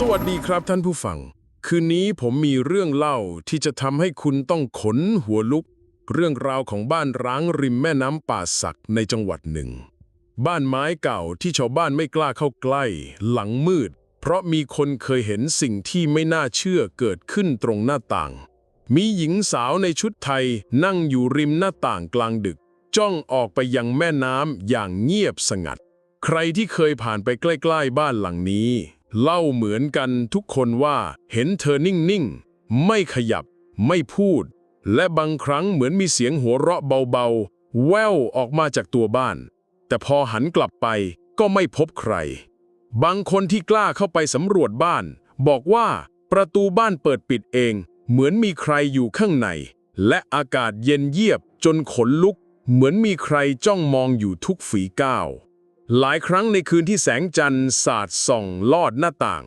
สวัสดีครับท่านผู้ฟัง คืนนี้ผมมีเรื่องเล่าที่จะทำให้คุณต้องขนหัวลุก เรื่องราวของบ้านร้างริมแม่น้ำป่าสักในจังหวัดหนึ่ง บ้านไม้เก่าที่ชาวบ้านไม่กล้าเข้าใกล้ หลังมืด เพราะมีคนเคยเห็นสิ่งที่ไม่น่าเชื่อเกิดขึ้นตรงหน้าต่าง มีหญิงสาวในชุดไทยนั่งอยู่ริมหน้าต่างกลางดึก จ้องออกไปยังแม่น้ำอย่างเงียบสงัด ใครที่เคยผ่านไปใกล้ ๆ บ้านหลังนี้ เล่าเหมือนกันทุกคนว่าเห็นเธอนิ่งๆ ไม่ขยับ ไม่พูด และบางครั้งเหมือนมีเสียงหัวเราะเบาๆ แว่วออกมาจากตัวบ้าน แต่พอหันกลับไปก็ไม่พบใคร บางคนที่กล้าเข้าไปสำรวจบ้าน บอกว่าประตูบ้านเปิดปิดเอง เหมือนมีใครอยู่ข้างใน และอากาศเย็นเยียบจนขนลุก เหมือนมีใครจ้องมองอยู่ทุกฝีก้าว หลายครั้งในคืนที่แสงจันทร์สาดส่องลอดหน้าต่าง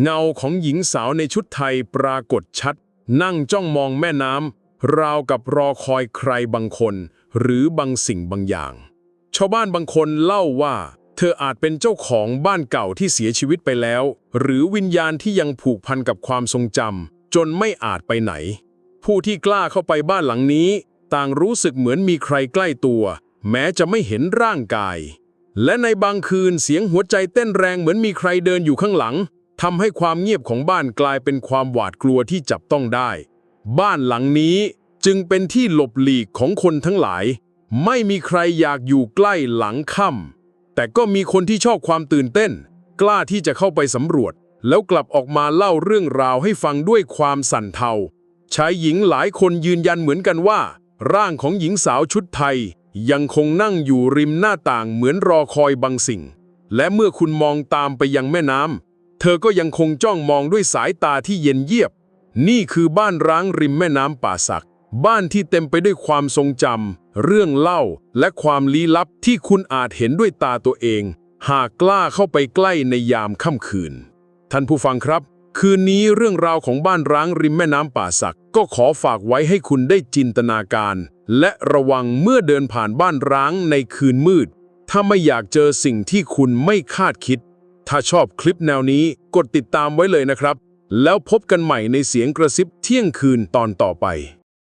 เงาของหญิงสาวในชุดไทยปรากฏชัด นั่งจ้องมองแม่น้ำราวกับรอคอยใครบางคน หรือบางสิ่งบางอย่าง ชาวบ้านบางคนเล่าว่า เธออาจเป็นเจ้าของบ้านเก่าที่เสียชีวิตไปแล้ว หรือวิญญาณที่ยังผูกพันกับความทรงจำจนไม่อาจไปไหน ผู้ที่กล้าเข้าไปบ้านหลังนี้ ต่างรู้สึกเหมือนมีใครใกล้ตัว แม้จะไม่เห็นร่างกาย และในบางคืนเสียงหัวใจเต้นแรงเหมือนมีใครเดินอยู่ข้างหลังทำให้ความเงียบของบ้านกลายเป็นความหวาดกลัวที่จับต้องได้ บ้านหลังนี้จึงเป็นที่หลบหลีกของคนทั้งหลาย ไม่มีใครอยากอยู่ใกล้หลังค่ำแต่ก็มีคนที่ชอบความตื่นเต้น กล้าที่จะเข้าไปสำรวจ แล้วกลับออกมาเล่าเรื่องราวให้ฟังด้วยความสั่นเทาชายหญิงหลายคนยืนยันเหมือนกันว่า ร่างของหญิงสาวชุดไทย ยังคงนั่งอยู่ริมหน้าต่างเหมือนรอคอยบางสิ่ง และเมื่อคุณมองตามไปยังแม่น้ำเธอก็ยังคงจ้องมองด้วยสายตาที่เย็นเยียบ นี่คือบ้านร้างริมแม่น้ำป่าสัก บ้านที่เต็มไปด้วยความทรงจำเรื่องเล่า และความลี้ลับที่คุณอาจเห็นด้วยตาตัวเอง หากกล้าเข้าไปใกล้ในยามค่ำคืน ท่านผู้ฟังครับ คืนนี้เรื่องราวของบ้านร้างริมแม่น้ำป่าสัก ก็ขอฝากไว้ให้คุณได้จินตนาการ และระวังเมื่อเดินผ่านบ้านร้างในคืนมืด ถ้าไม่อยากเจอสิ่งที่คุณไม่คาดคิด ถ้าชอบคลิปแนวนี้กดติดตามไว้เลยนะครับ แล้วพบกันใหม่ในเสียงกระซิบเที่ยงคืนตอนต่อไป